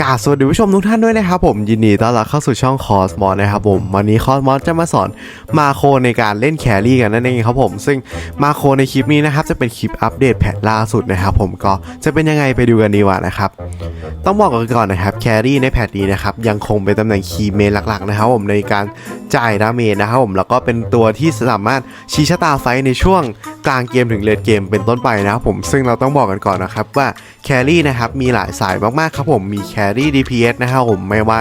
กาสวัสดีผู้ชมทุกท่านด้วยนะครับผมยินดีต้อนรับเข้าสู่ช่องคอสมอสนะครับผมวันนี้คอสมอสจะมาสอนมาโครในการเล่นแครี่กันนั่นเองครับผมซึ่งมาโครในคลิปนี้นะครับจะเป็นคลิปอัปเดตแพทล่าสุดนะครับผมก็จะเป็นยังไงไปดูกันดีกว่านะครับต้องบอกกันก่อนนะครับแครี่ในแพทนี้นะครับยังคงเป็นตำแหน่งคีย์เมนหลักๆนะครับผมในการจ่ายดาเมจนะครับผมแล้วก็เป็นตัวที่สามารถชี้ชะตาไฟในช่วงกลางเกมถึงเลดเกมเป็นต้นไปนะครับผมซึ่งเราต้องบอกกันก่อนนะครับว่าแครี่นะครับมีหลายสายมากๆครับผมมีแครี่ DPS นะครับผมไม่ว่า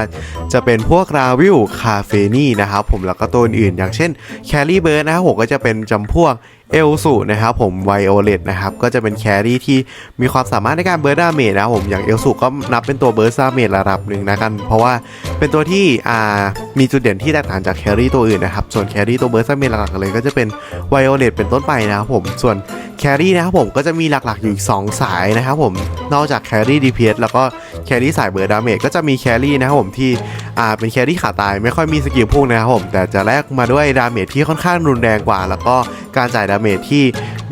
จะเป็นพวกราวิลคาเฟนี่นะครับผมแล้วก็ตัวอื่นอย่างเช่นแครี่เบิร์ดนะครับผมก็จะเป็นจำพวก เอลสูนะครับผมไวโอเลตนะครับก็จะเป็นแครี่ที่มีความสามารถในการเบิร์ดดาเมจนะครับผมอย่างเอลสูก็นับเป็นตัวเบิร์ดดาเมจระดับหนึ่งนะกัน เพราะว่าเป็นตัวที่อ่ามีจุดเด่นที่แตกต่างจากแครี่ตัวอื่นนะครับส่วนแครี่ตัวเบิร์ดดาเมจหลักๆเลยก็จะเป็นไวโอเลตเป็นต้นไปนะครับผมส่วนแครี่นะครับผมก็จะมีหลักๆอยู่อีก 2 สายนะครับผมนอกจากแครี่ DPS แล้วก็แครี่สายเบอร์ดาเมจก็จะมีแครี่นะครับผมที่อ่าเป็นแครี่ขาตายไม่ค่อยมีสกิลพุ่งนะครับผมแต่จะแลกมาด้วยดาเมจที่ค่อนข้างรุนแรงกว่า แล้วก็การจ่ายดาเมจที่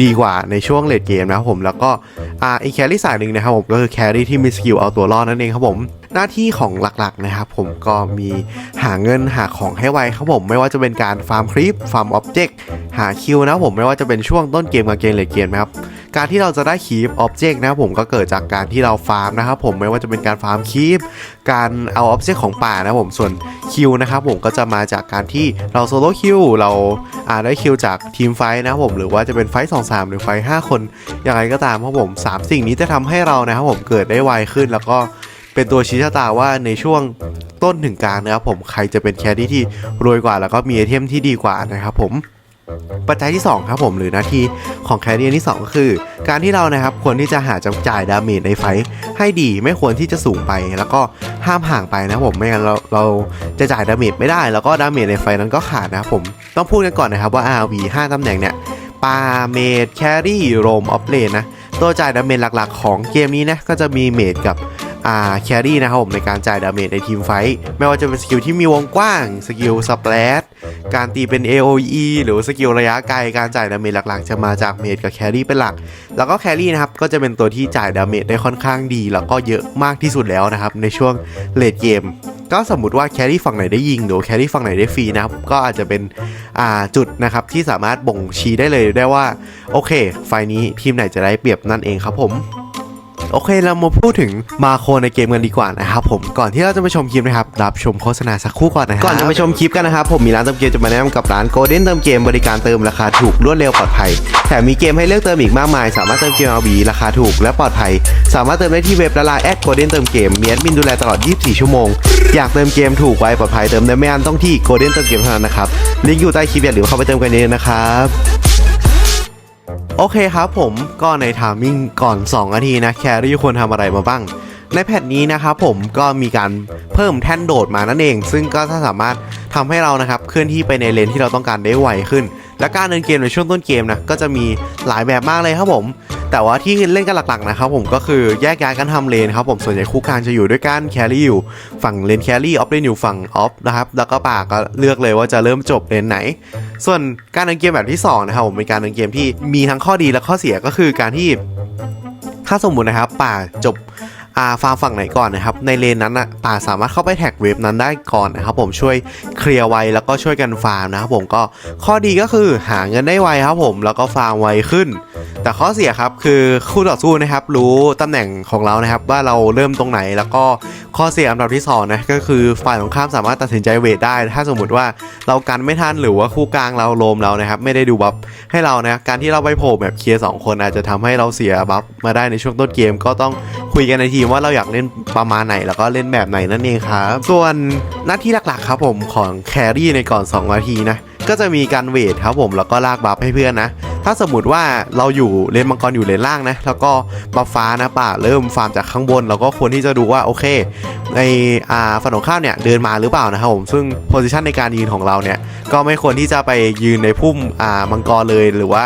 ดีกว่าในช่วงเลดเกมนะครับผมแล้วก็อ่าอีกแครี่สายหนึ่งนะครับผมก็คือแครี่ที่มีสกิลเอาตัวรอดนั่นเองครับผมหน้าที่ของหลักๆนะครับผมก็มีหาเงินหาของให้ไวครับผมไม่ว่าจะเป็นการฟาร์มคลิปฟาร์มอ็อบเจกต์หาคิวนะครับผมไม่ว่าจะเป็นช่วงต้นเกมกับเกมเลดเกมนะครับ การที่เราจะได้คีปออบเจกต์นะครับผมก็เกิดจากการที่เราฟาร์มนะครับผมไม่ว่าจะเป็นการฟาร์มคีปการเอาออบเจกต์ของป่านะครับผมส่วนคิวนะครับผมก็จะมาจากการที่เราโซโล่คิวเราอาได้คิวจากทีมไฟนะครับผมหรือว่าจะเป็นไฟสองสามหรือไฟห้าคนอย่างไรก็ตามครับผมสามสิ่งนี้จะทำให้เรานะครับผมเกิดได้ไวขึ้นแล้วก็เป็นตัวชี้ชะตาว่าในช่วงต้นถึงกลางนะครับผมใครจะเป็นแครี่ที่รวยกว่าแล้วก็มีไอเทมที่ดีกว่านะครับผม ปัจจัยที่ 2 ครับผมหรือหน้าที่ของแครี่อันที่ 2 ก็คือ การที่เรานะครับควรที่จะหาจัจ่ายดาเมจในไฟให้ดีไม่ควรที่จะสูงไป แล้วก็ห้ามห่างไปนะผมไม่งั้นเราเราจะจ่ายดาเมจไม่ได้ แล้วก็ดาเมจในไฟนั้นก็ขาดนะครับผมต้องพูดกันก่อนนะครับว่า RV 5ตำแหน่งเนี่ยปาเมดแครี่โรมออฟเลนนะตัวจ่ายดาเมจหลักๆ ของเกมนี้นะก็จะมีเมดกับ อ่าแครี่นะครับผมในการจ่ายดาเมจในทีมไฟท์ไม่ว่าจะเป็นสกิลที่มีวงกว้าง สกิลสเปรดการตีเป็น AOE หรือสกิลระยะไกลการจ่ายดาเมจหลักๆ จะมาจากเมจกับแครี่เป็นหลัก แล้วก็แครี่นะครับก็จะเป็นตัวที่จ่ายดาเมจได้ค่อนข้างดี แล้วก็เยอะมากที่สุดแล้วนะครับในช่วงเลดเกมก็สมมติว่าแครี่ฝั่งไหนได้ยิงหรือแครี่ฝั่งไหนได้ฟรีนะครับก็อาจจะเป็นจุดนะครับที่สามารถบ่งชี้ได้เลยได้ว่า โอเค ไฟนี้ทีมไหนจะได้เปรียบนั่นเองครับผม โอเคเรามาพูดถึงมาโคในเกมกันดีกว่านะครับผมก่อนที่เราจะไปชมคลิปนะครับรับชมโฆษณาสักครู่ก่อนนะครับก่อนจะไปชมคลิปกันนะครับผมมีร้านเติมเกมจะมาแนะนำกับร้าน Golden เติมเกมบริการเติมราคาถูกรวดเร็วปลอดภัยแถมมีเกมให้เลือกเติมอีกมากมาย สามารถเติมเกมเอาบีราคาถูกและปลอดภัย สามารถเติมได้ที่เว็บและไลน์แอด Golden เติมเกมมีแอดมินดูแลตลอด 24 ชั่วโมง อยากเติมเกมถูกไวปลอดภัยเติมได้ไม่อันต้องที่ Golden เติมเกมเท่านั้นนะครับลิงก์อยู่ใต้คลิปอย่าลืมเข้าไปเติมกันเองนะครับ โอเคครับผมก็ในทามิ่งก่อน 2 นาทีนะแครี่ควรทำอะไรมาบ้าง ในแพทนี้นะครับผมก็มีการเพิ่มแท่นโดดมานั่นเอง ซึ่งก็ถ้าสามารถทำให้เรานะครับเคลื่อนที่ไปในเลนที่เราต้องการได้ไวขึ้น และการเดินเกมในช่วงต้นเกมนะก็จะมีหลายแบบมากเลยครับผมแต่ว่าที่เล่นกันหลักๆนะครับผมก็คือแยกย้ายกันทำเลนครับผมส่วนใหญ่คู่กลางจะอยู่ด้วยกันแครี่อยู่ฝั่งเลนแครี่ออฟเลนอยู่ฝั่งออฟนะครับแล้วก็ป่าก็เลือกเลยว่าจะเริ่มจบเลนไหน ส่วนการเดินเกมแบบที่2นะครับผมเป็นการเดินเกมที่มีทั้งข้อดีและข้อเสียก็คือการที่ถ้าสมมุตินะครับป่าจบ อ่าฟาร์มฝั่งไหนก่อนนะครับ ในเลนนั้นอะป่าสามารถเข้าไปแท็กเวฟนั้นได้ก่อนนะครับผมช่วยเคลียร์ไวแล้วก็ช่วยกันฟาร์มนะครับผมก็ข้อดีก็คือหาเงินได้ไวครับผมแล้วก็ฟาร์มไวขึ้น แต่ข้อเสียครับคือคู่ต่อสู้นะครับรู้ตำแหน่งของเรานะครับว่าเราเริ่มตรงไหนแล้วก็ข้อเสียอันดับที่สองนะก็คือฝ่ายตรงข้ามสามารถตัดสินใจเวทได้ ถ้าสมมติว่าเรากันไม่ทันหรือว่าคู่กลางเราโลมเรานะครับไม่ได้ดูบัฟให้เรานะการที่เราไปโผล่แบบเคลียร์สองคนอาจจะทำให้เราเสียบัฟมาได้ในช่วงต้นเกมก็ต้องคุยกันในทีมว่าเราอยากเล่นประมาณไหน แล้วก็เล่นแบบไหนนั่นเองครับ ส่วนหน้าที่หลักๆครับผมของแครี่ในก่อน2นาทีนะก็จะมีการเวทครับผมแล้วก็ลากบัฟให้เพื่อนนะ ถ้าสมมติว่าเราอยู่เลนมังกรอยู่เลนล่างนะ แล้วก็บัฟฟ้านะป่าเริ่มฟาร์มจากข้างบน เราก็ควรที่จะดูว่าโอเคในอ่าฝั่งของข้ามเนี่ยเดินมาหรือเปล่านะครับผมซึ่งโพซิชันในการยืนของเราเนี่ยก็ไม่ควรที่จะไปยืนในพุ่มอ่ามังกรเลยหรือว่า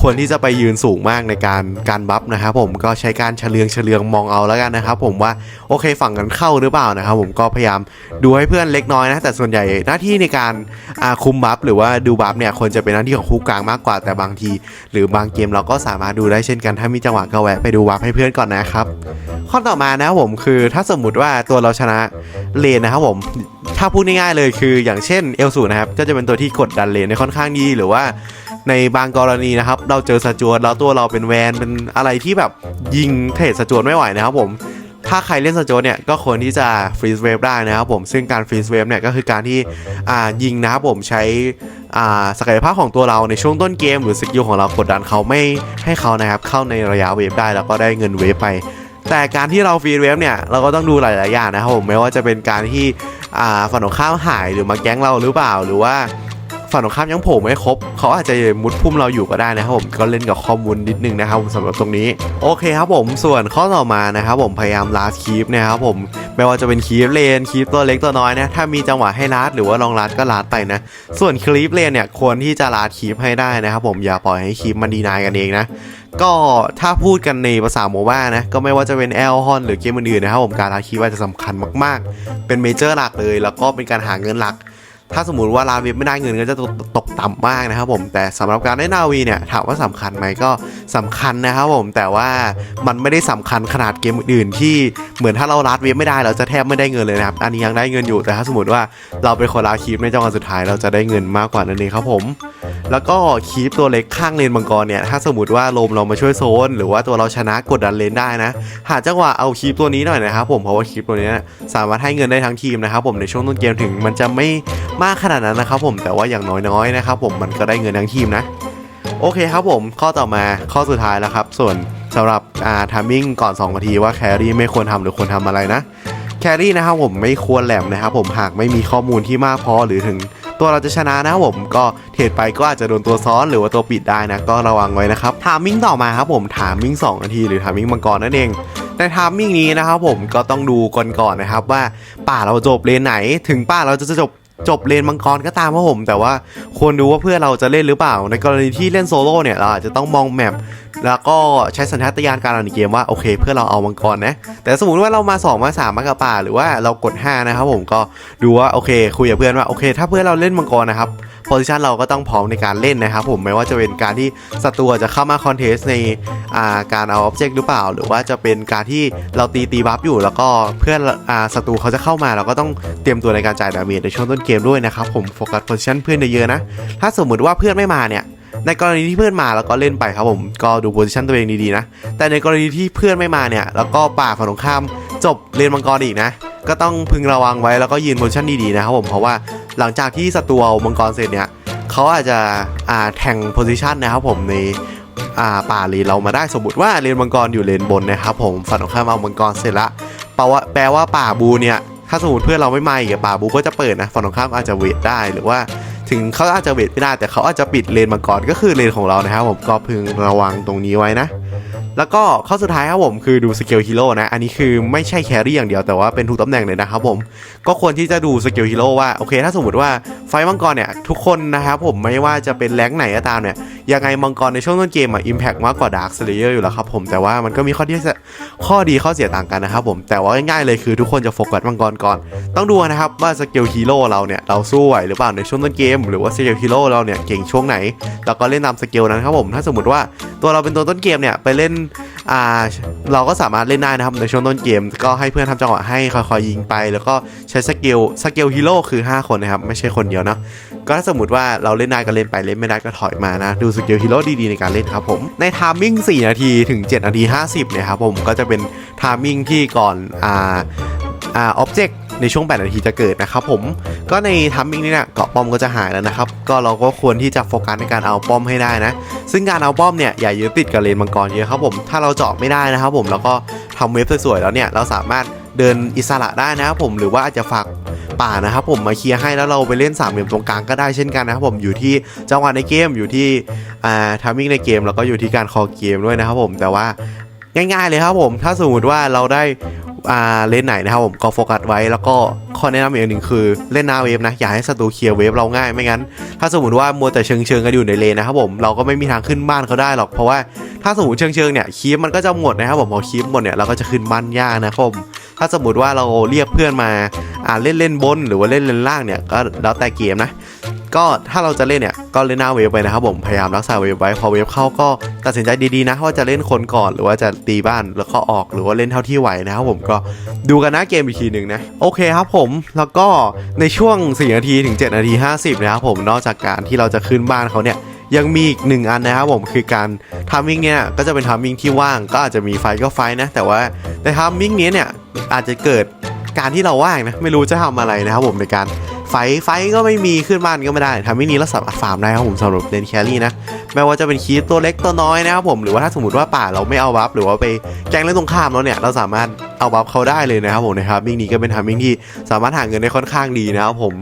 ควรที่จะไปยืนสูงมากในการการบัฟนะครับผมก็ใช้การเฉลียงเฉลียงมองเอาแล้วกันนะครับผมว่าโอเคฝั่งกันเข้าหรือเปล่านะครับผมก็พยายามดูให้เพื่อนเล็กน้อยนะ แต่ส่วนใหญ่หน้าที่ในการคุมบัฟหรือว่าดูบัฟเนี่ยควรจะเป็นหน้าที่ของคู่กลางมากกว่าแต่บางที หรือบางเกมเราก็สามารถดูได้เช่นกันถ้ามีจังหวะก็แวะไปดูบัฟให้เพื่อนก่อนนะครับข้อต่อมานะครับผมคือถ้าสมมติว่าตัวเราชนะเลนนะครับผมถ้าพูดง่ายๆเลยคือ อย่างเช่นเอลสูนะครับก็จะเป็นตัวที่กดดันเลนได้ค่อนข้างดีหรือว่า ในบางกรณีนะครับ เราเจอสจวตแล้วตัวเราเป็นแวนเป็นอะไรที่แบบยิงเทรดสจวตไม่ไหวนะครับผมถ้าใครเล่นสจวตเนี่ยก็ควรที่จะฟรีสเวฟได้นะครับผมซึ่งการฟรีสเวฟเนี่ยก็คือการที่อ่ายิงนะครับผมใช้อ่าศักยภาพของตัวเราในช่วงต้นเกม หรือสกิลของเรากดดันเขาไม่ให้เขานะครับเข้าในระยะเวฟได้แล้วก็ได้เงินเวฟไป แต่การที่เราฟรีเวฟเนี่ยเราก็ต้องดูหลาย ๆ อย่างนะครับผมไม่ว่าจะเป็นการที่อ่าฝั่งตรงข้ามหายหรือมาแก๊งเราหรือเปล่าหรือว่า ฝั่งตรงข้ามยังโผล่ไม่ครบเขาอาจจะมุดพุ่มเราอยู่ก็ได้นะครับผมก็เล่นกับข้อมูลนิดนึงนะครับผมสำหรับตรงนี้ โอเคครับผมส่วนข้อต่อมานะครับผมพยายามลาสคีฟนะครับผมไม่ว่าจะเป็นคีฟเลนคีฟตัวเล็กตัวน้อยนะถ้ามีจังหวะให้ลาดหรือว่าลองลาดก็ลาดไปนะ ส่วนคลิปเลนเนี่ยควรที่จะลาดคีฟให้ได้นะครับผมอย่าปล่อยให้คีฟมันดีนายกันเองนะก็ถ้าพูดกันในภาษาโมบ้านะก็ไม่ว่าจะเป็นแอลฮอนหรือเกมอื่นๆนะครับผมการลาคีว่าจะสำคัญมาก ๆ เป็นเมเจอร์หลักเลย แล้วก็เป็นการหาเงินหลัก ถ้าสมมติว่าลาเว็บไม่ได้เงินก็จะตกตกต่ำมากนะครับผมแต่สำหรับการได้นาวีเนี่ยถามว่าสำคัญไหมก็สำคัญนะครับผมแต่ว่ามันไม่ได้สำคัญขนาดเกมอื่นที่เหมือนถ้าเราลาดเว็บไม่ได้เราจะแทบไม่ได้เงินเลยนะครับอันนี้ยังได้เงินอยู่แต่ถ้าสมมติว่าเราเป็นคนลาคีฟในจังหวะสุดท้ายเราจะได้เงินมากกว่านั่นเองครับผม แล้วก็คีปตัวเล็กข้างเลนมังกรเนี่ยถ้าสมมติว่าลมเรามาช่วยโซน หรือว่าตัวเราชนะกดดันเลนได้นะ หาจังหวะเอาคีปตัวนี้หน่อยนะครับผมเพราะว่าคีปตัวนี้สามารถให้เงินได้ทั้งทีมนะครับผมในช่วงต้นเกมถึงมันจะไม่มากขนาดนั้นนะครับผมแต่ว่าอย่างน้อยๆนะครับผมมันก็ได้เงินทั้งทีมนะ โอเคครับผมข้อต่อมาข้อสุดท้ายแล้วครับ ส่วนสำหรับอ่าทามมิ่งก่อน2นาทีว่าแครี่ไม่ควรทำหรือควรทำอะไรนะแครี่นะครับผมไม่ควรแหลมนะครับผมหากไม่มีข้อมูลที่มากพอหรือถึงตัวเราจะชนะนะครับผมก็เทรดไปก็อาจจะโดนตัวซ้อนหรือว่าตัวปิดได้นะก็ระวังไว้นะครับทามมิ่งต่อมาครับผมทามมิ่ง2นาทีหรือทามมิ่งมังกรนั่นเองในทามมิ่งนี้นะครับผมก็ต้องดูก่อนก่อนๆนะครับว่าป่าเราจบเลนไหน ถึงป่าเราจะจบ จบเลนมังกรก็ตามครับผม แต่ว่าควรดูว่าเพื่อเราจะเล่นหรือเปล่า ในกรณีที่เล่นโซโล่เนี่ยเราอาจจะต้องมองแมปแล้วก็ใช้สัญชาตญาณการอ่านเกมว่าโอเค เพื่อเราเอามังกรนะ แต่สมมติว่าเรามา 2 มา 3 มากับป่า หรือว่าเรากด 5 นะครับผมก็ดูว่าโอเค คุยกับเพื่อนว่าโอเค ถ้าเพื่อนเราเล่นมังกรนะครับโพซิชันเราก็ต้องพร้อมในการเล่นนะครับผมไม่ว่าจะเป็นการที่ศัตรูจะเข้ามาคอนเทสในาการเอาอ็อบเจกต์หรือเปล่า หรือว่าจะเป็นการที่เราตีตีบัฟอยู่แล้วก็เพื่อนศัตรูเขาจะเข้ามาเราก็ต้องเตรียมตัวในการจ่ายดาเมจในช่วงต้นเกมด้วยนะครับผมโฟกัสโพซิชันเพื่อนเยอะๆนะ ถ้าสมมุติว่าเพื่อนไม่มาเนี่ย ในกรณีที่เพื่อนมาแล้วก็เล่นไปครับผม ก็ดูโพซิชันตัวเองดีๆนะ แต่ในกรณีที่เพื่อนไม่มาเนี่ย แล้วก็ป่าฝั่งตรงข้าม จบเลนมังกรอีกนะ ก็ต้องพึงระวังไว้แล้วก็ยืนโพซิชันดีๆนะครับผม เพราะว่าหลังจากที่ศัตรูเอามังกรเสร็จเนี่ยเขาอาจจะอ่าแทงโพซิชันนะครับผมในอ่าป่าเลนเรามาได้สมมติว่าเลนมังกรอยู่เลนบนนะครับผมฝั่งตรงข้ามเอามังกรเสร็จละแปลว่าแปลว่าป่าบูเนี่ย ถ้าสมมติเพื่อนเราไม่มาอีกป่าบูก็จะเปิดนะฝั่งตรงข้ามอาจจะเวทได้หรือว่าถึงเขาอาจจะเวทไม่ได้แต่เขาอาจจะปิดเลนมาก่อนก็คือเลนของเรานะครับผมก็พึงระวังตรงนี้ไว้นะ แล้วก็ข้อสุดท้ายครับผมคือดูสเกลฮีโร่นะ อันนี้คือไม่ใช่แครี่อย่างเดียวแต่ว่าเป็นทุกตำแหน่งเลยนะครับผม ก็ควรที่จะดูสเกลฮีโร่ว่าโอเค ถ้าสมมติว่าไฟมังกรเนี่ย ทุกคนนะครับผมไม่ว่าจะเป็นแรงไหนก็ตามเนี่ย ยังไงมังกรในช่วงต้นเกมอะอิมแพกมากกว่าดาร์คสเลเยอร์อยู่แล้วครับผมแต่ว่ามันก็มีข้อที่ข้อดีข้อเสียต่างกันนะครับผมแต่ว่าง่ายๆเลยคือทุกคนจะโฟกัสมังกรก่อน ต้องดูนะครับว่าสเกลฮีโร่เราเนี่ยเราสู้ไหวหรือเปล่าในช่วงต้นเกม หรือว่าสเกลฮีโร่เราเนี่ยเก่งช่วงไหนแล้วก็เล่นตามสเกลนั้นครับผมถ้าสมมติว่าตัวเราเป็นตัวต้นเกมเนี่ยไปเล่นอ่าเราก็สามารถเล่นได้นะครับในช่วงต้นเกม ก็ให้เพื่อนทำจังหวะให้ค่อยๆยิงไป แล้วก็ใช้สเกลสเกลฮีโร่คือ 5 คนนะครับ ไม่ใช่คนเดียวนะก็ถ้าสมมติว่าเราเล่นได้ก็เล่นไปเล่นไม่ได้ก็ถอยมานะ ดูสเกลฮีโร่ดีๆในการเล่นครับผม ในทามมิ่ง4นาทีถึง 7 นาที 50เนี่ยครับผมก็จะเป็นทามมิ่งที่ก่อนอ่าอ่าอ็อบเจกต์ ในช่วง 8 นาทีจะเกิดนะครับผมก็ในทัมมิ่งนี้เนี่ยเกาะป้อมก็จะหายแล้วนะครับ ก็เราก็ควรที่จะโฟกัสในการเอาป้อมให้ได้นะ ซึ่งการเอาป้อมเนี่ยอย่ายึดติดกับเลนมังกรเยอะครับผมถ้าเราเจาะไม่ได้นะครับผมแล้วก็ทำเว็บสวยๆแล้วเนี่ยเราสามารถเดินอิสระได้นะครับผมหรือว่าอาจจะฝากป่านะครับผมมาเคลียร์ให้แล้วเราไปเล่นสามเหลี่ยมตรงกลางก็ได้เช่นกันนะครับผมอยู่ที่จังหวะในเกมอยู่ที่อ่าทัมมิ่งในเกมแล้วก็อยู่ที่การคอเกมด้วยนะครับผมแต่ว่าง่ายๆเลยครับผม ถ้าสมมติว่าเราได้ อ่าเล่นไหนนะครับผมก็โฟกัสไว้แล้วก็ข้อแนะนำอีกอันหนึ่งคือเล่นหน้าเวฟนะอย่าให้ศัตรูเคลียร์เวฟเราง่ายไม่งั้น ถ้าสมมติว่ามัวแต่เชิงเชิงกันอยู่ในเลนนะครับผมเราก็ไม่มีทางขึ้นบ้านเขาได้หรอกเพราะว่าถ้าสมมติเชิงเชิงเนี่ยคีฟมันก็จะหมดนะครับผมพอคีฟหมดเนี่ยเราก็จะขึ้นบ้านยากนะครับผมถ้าสมมติว่าเราเรียกเพื่อนมาอ่าเล่นเล่นบนหรือว่าเล่นเล่นล่างเนี่ยก็แล้วแต่เกมนะ ก็ถ้าเราจะเล่นเนี่ยก็เล่นหน้าเวฟไปนะครับผมพยายามรักษาเวฟไว้พอเวฟเข้าก็ตัดสินใจดีๆนะว่าจะเล่นคนก่อนหรือว่าจะตีบ้านแล้วก็ออกหรือว่าเล่นเท่าที่ไหวนะครับผมก็ดูกันนะเกมอีกทีหนึ่งนะโอเคครับผมแล้วก็ในช่วง4นาทีถึง7นาที50นะครับผมนอกจากการที่เราจะขึ้นบ้านเขาเนี่ยยังมีอีกหนึ่งอันนะครับผมคือการทามมิ่งเนี่ยก็จะเป็นทามมิ่งที่ว่างก็อาจจะมีไฟก็ไฟนะ แต่ว่าในทามมิ่งนี้เนี่ยอาจจะเกิดการที่เราว่างนะไม่รู้จะทำอะไรนะครับผมในการ ไฟไฟก็ไม่มีขึ้นบ้านก็ไม่ได้ทำให้นี้เราสามารถฟาร์มได้ครับผมสำหรับเลนแครี่นะไม่ว่าจะเป็นคีตัวเล็กตัวน้อยนะครับผมหรือว่าถ้าสมมติว่าป่าเราไม่เอาบัฟหรือว่าไปแกล้งเล่นตรงข้ามแล้วเนี่ยเราสามารถเอาบัฟเขาได้เลยนะครับผมนะครับมิ่งนี้ก็เป็นทามมิ่งที่สามารถหาเงินได้ค่อนข้างดีนะครับผม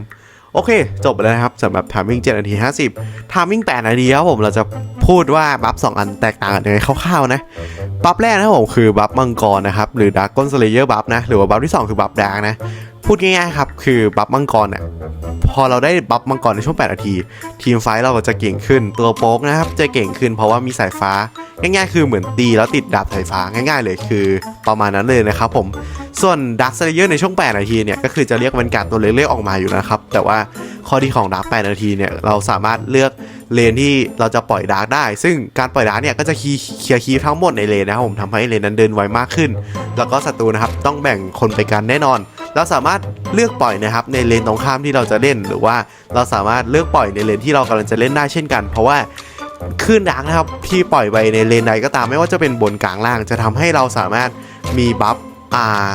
โอเค จบไปแล้วนะครับสำหรับทามมิ่ง7นาที 50ทามมิ่ง8นาทีครับผมเราจะพูดว่าบัฟ2อันแตกต่างกันยังไงคร่าวๆนะบัฟแรกนะครับผมคือบัฟมังกรนะครับหรือดาร์กอนสเลเยอร์บัฟนะหรือว่าบัฟที่สองคือบัฟดาร์กนะ พูดง่ายๆครับ คือบัฟมังกรเนี่ยพอเราได้บัฟมังกรในช่วง 8 นาที ทีมไฟท์เราก็จะเก่งขึ้น ตัวโป๊กนะครับ จะเก่งขึ้นเพราะว่ามีสายฟ้า ง่ายๆ คือเหมือนตีแล้วติดดาบสายฟ้าง่าย ๆ เลยคือประมาณนั้นเลยนะครับผมส่วนดักสเลเยอร์ในช่วง 8 นาทีเนี่ยก็คือจะเรียกบรรการตัวเล็กๆออกมาอยู่นะครับ แต่ว่าข้อดีของดัก8นาทีเนี่ยเราสามารถเลือกเลนที่เราจะปล่อยดาร์กได้ ซึ่งการปล่อยดาร์กเนี่ยก็จะคีเคลียร์คีทั้งหมดในเลนนะครับผมทำให้เลนนั้นเดินไวมากขึ้น แล้วก็ศัตรูนะครับต้องแบ่งคนไปกันแน่นอน เราสามารถเลือกปล่อยนะครับในเลนตรงข้ามที่เราจะเล่น หรือว่าเราสามารถเลือกปล่อยในเลนที่เรากำลังจะเล่นได้เช่นกัน เพราะว่าคลื่นดังนะครับที่ปล่อยไปในเลนใดก็ตามไม่ว่าจะเป็นบนกลางล่าง จะทำให้เราสามารถมีบัฟอ่า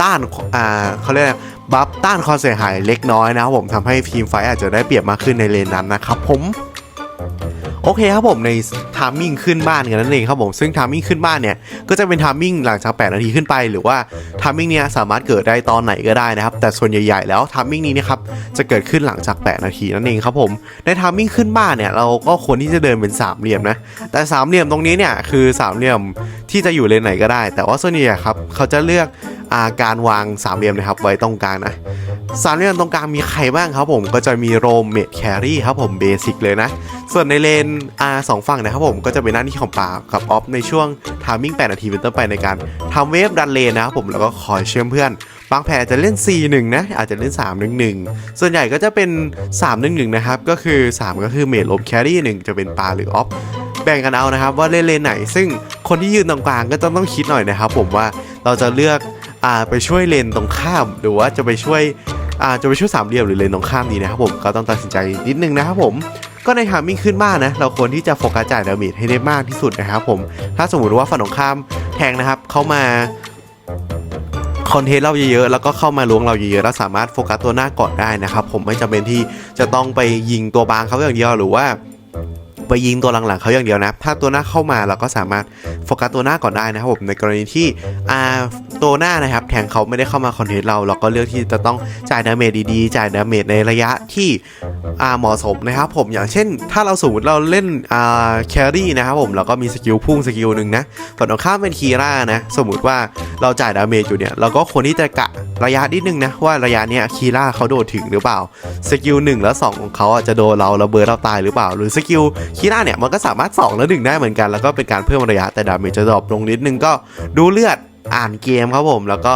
ต้านอ่าเขาเรียกอะไรบัฟต้านความเสียหายเล็กน้อยนะครับผมทำให้ทีมไฟอาจจะได้เปรียบมากขึ้นในเลนนั้นนะครับผมโอเคครับผมใน ทามมิ่งขึ้นบ้านกันนั่นเองครับผมซึ่งทามมิ่งขึ้นบ้านเนี่ยก็จะเป็นทามมิ่งหลังจาก 8 นาทีขึ้นไป หรือว่าทามมิ่งเนี้ยสามารถเกิดได้ตอนไหนก็ได้นะครับแต่ส่วนใหญ่ๆแล้วทามมิ่งนี้นะครับจะเกิดขึ้นหลังจาก 8 นาทีนั่นเองครับผมในทามมิ่งขึ้นบ้านเนี่ยเราก็ควรที่จะเดินเป็นสามเหลี่ยมนะแต่สามเหลี่ยมตรงนี้เนี่ยคือสามเหลี่ยมที่จะอยู่เลนไหนก็ได้ แต่ว่าส่วนใหญ่ครับเขาจะเลือกอาการวางสามเหลี่ยมนะครับไว้ตรงกลางนะสามเหลี่ยมตรงกลางมีใครบ้างครับผมก็จะมีโรมเมดแครี่ครับผมเบสิกเลยนะส่วนในเลนอาสองฝั่งนะครับผมมก็จะเป็นหน้าที่ของป่ากับออฟในช่วงทามมิ่ง 8 นาทีเป็นต้นไปในการทำเวฟดันเลนนะครับผมแล้วก็คอยเชื่อมเพื่อนบางแผนจะเล่น 4-1 นะ อาจจะเล่น 3-1-1 ส่วนใหญ่ก็จะเป็น 3-1-1 นะครับ ก็คือ 3 ก็คือเมดลมแครี่ 1 จะเป็นปาหรือออฟแบ่งกันเอานะครับว่าเล่นเลนไหน ซึ่งคนที่ยืนตรงกลางก็ต้องต้องคิดหน่อยนะครับผมว่าเราจะเลือกอ่าไปช่วยเลนตรงข้ามหรือว่าจะไปช่วยอาจะไปช่วยสามเหลี่ยมหรือเลนตรงข้ามดีนะครับผมก็ต้องตัดสินใจนิดนึงนะครับผม ก็ในทามมิ่งขึ้นมากนะ เราควรที่จะโฟกัสจ่ายดาเมจให้ได้มากที่สุดนะครับผม ถ้าสมมติว่าฝั่งตรงข้ามแทงนะครับ เข้ามาคอนเทนต์เราเยอะๆ แล้วก็เข้ามาล้วงเราเยอะๆ แล้วสามารถโฟกัสตัวหน้าก่อนได้นะครับ ผมไม่จำเป็นที่จะต้องไปยิงตัวบางเขาอย่างเดียวหรือว่า ไปยิงตัวหลังๆเขาอย่างเดียวนะ ถ้าตัวหน้าเข้ามาเราก็สามารถโฟกัสตัวหน้าก่อนได้นะครับผมในกรณีที่อ่าตัวหน้านะครับแทงเขาไม่ได้เข้ามาคอนเทนต์เรา เราก็เลือกที่จะต้องจ่ายดาเมจดีๆ จ่ายดาเมจในระยะที่อ่าเหมาะสมนะครับผมอย่างเช่น ถ้าเราสมมติเราเล่นอ่าแครี่นะครับผมเราก็มีสกิลพุ่งสกิลหนึ่งนะฝั่งตรงข้ามเป็นคีร่านะสมมติว่าเราจ่ายดาเมจอยู่เนี่ยเราก็ควรที่จะกะระยะนิดนึงนะว่าระยะเนี้ยคีร่าเขาโดดถึงหรือเปล่าสกิลหนึ่งแล้วสองของเขาอะจะโดนเราระเบิดเราตายหรือเปล่า หรือสกิลคีร่าเนี่ยมันก็สามารถ2แล้ว1ได้เหมือนกัน แล้วก็เป็นการเพิ่มระยะแต่ดาเมจจะดรอปลงนิดนึงก็ดูเลือดอ่านเกมครับผม แล้วก็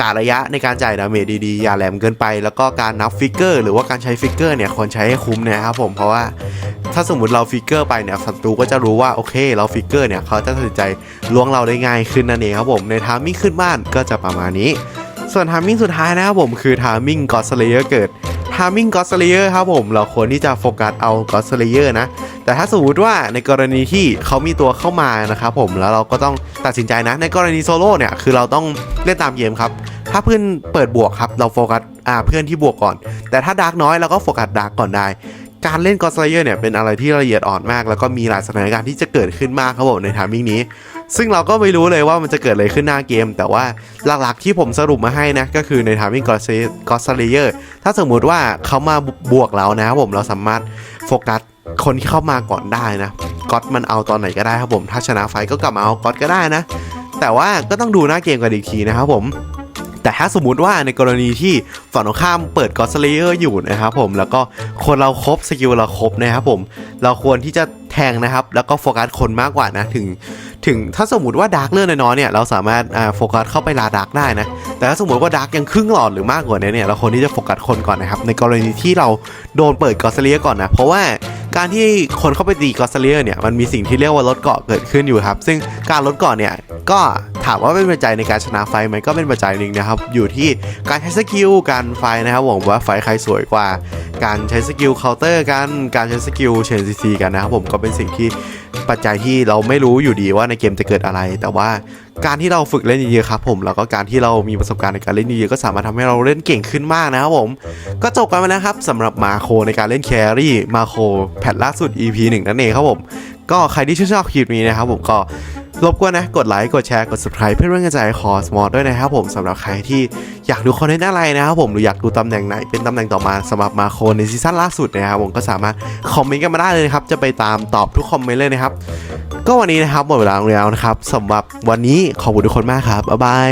การะยะในการจ่ายดาเมจดีๆอย่าแหลมเกินไป แล้วก็การนับฟิกเกอร์หรือว่าการใช้ฟิกเกอร์เนี่ยควรใช้ให้คุ้มนะครับผมเพราะว่าถ้าสมมติเราฟิกเกอร์ไปเนี่ยศัตรูก็จะรู้ว่าโอเค เราฟิกเกอร์เนี่ยเขาจะตัดสินใจล้วงเราได้ง่ายขึ้นนั่นเองครับผมในทามมิ่งขึ้นบ้านก็จะประมาณนี้ ส่วนทามมิ่งสุดท้ายนะครับผมคือทามมิ่งกอสเลเยอร์เกิด ทามมิ่งกอสเลเยอร์ครับผมเราควรที่จะโฟกัสเอากอสเลเยอร์นะ แต่ถ้าสมมติว่าในกรณีที่เขามีตัวเข้ามานะครับผมแล้วเราก็ต้องตัดสินใจนะ ในกรณีโซโล่เนี่ยคือเราต้องเล่นตามเกมครับ ถ้าเพื่อนเปิดบวกครับเราโฟกัสอ่าเพื่อนที่บวกก่อน แต่ถ้าดาร์กน้อยเราก็โฟกัสดาร์กก่อนได้การเล่นกอสเลเยอร์เนี่ยเป็นอะไรที่ละเอียดอ่อนมาก แล้วก็มีหลายสถานการณ์ที่จะเกิดขึ้นมากครับผมในทามิ่งนี้ ซึ่งเราก็ไม่รู้เลยว่ามันจะเกิดอะไรขึ้นหน้าเกม แต่ว่าหลักๆที่ผมสรุปมาให้นะ ก็คือในทามิ่งกอสเลเยอร์ถ้าสมมุติว่าเขามาบวกเรานะครับผมเราสามารถโฟกัสคนที่เข้ามาก่อนได้นะก๊อตมันเอาตอนไหนก็ได้ครับผมถ้าชนะไฟก็กลับมาเอาก๊อตก็ได้นะ แต่ว่าก็ต้องดูหน้าเกมกันอีกทีนะครับผมแต่ถ้าสมมุติว่าในกรณีที่ฝั่งตรงข้ามเปิดกอสเลเยอร์อยู่นะครับผมแล้วก็คนเราครบสกิลเราครบนะครับผม เราควรที่จะ แทงนะครับ แล้วก็โฟกัสคนมากกว่านะ ถึง ถึงถ้าสมมติว่าดาร์กเลือดน้อยเนี่ย เราสามารถโฟกัสเข้าไปลาดาร์กได้นะ แต่ถ้าสมมติว่าดาร์กยังครึ่งหลอดหรือมากกว่านี้เนี่ย เราควรที่จะโฟกัสคนก่อนนะครับ ในกรณีที่เราโดนเปิดกอสเลียก่อนนะ เพราะว่า การที่คนเข้าไปตีกอสเลียเนี่ยมันมีสิ่งที่เรียกว่าลดเกาะเกิดขึ้นอยู่ครับ ซึ่งการลดเกาะเนี่ยก็ถามว่าเป็นปัจจัยในการชนะไฟไหมก็เป็นปัจจัยหนึ่งนะครับ อยู่ที่การใช้สกิลการไฟนะครับหวังว่าไฟใครสวยกว่า การใช้สกิลเคาน์เตอร์กันการใช้สกิลเชนซีซีกันนะครับผมก็เป็นสิ่งที่ปัจจัยที่เราไม่รู้อยู่ดีว่าในเกมจะเกิดอะไร แต่ว่า การที่เราฝึกเล่นเยอะๆครับผมแล้วก็การที่เรามีประสบการณ์ในการเล่นเยอะๆก็สามารถทำให้เราเล่นเก่งขึ้นมากนะครับผมก็จบกันไปแล้วครับสำหรับมาโคในการเล่นแครี่มาโคแพทล่าสุด EP 1 นั่นเองครับผมก็ใครที่ชื่นชอบคลิปนี้นะครับผมก็ รบกวนนะ กดไลค์ กดแชร์ กด subscribe เพื่อเป็นกำลังใจคอสมอดด้วยนะครับผมสำหรับใครที่อยากดูคอนเทนต์อะไรนะครับผมหรืออยากดูตำแหน่งไหนเป็นตำแหน่งต่อมาสำหรับมาโคในซีซั่นล่าสุดนะครับผมก็สามารถคอมเมนต์กันมาได้เลยนะครับจะไปตามตอบทุกคอมเมนต์เลยนะครับก็วันนี้นะครับหมดเวลาลงแล้วนะครับสำหรับวันนี้ขอบคุณทุกคนมากครับบ๊ายบาย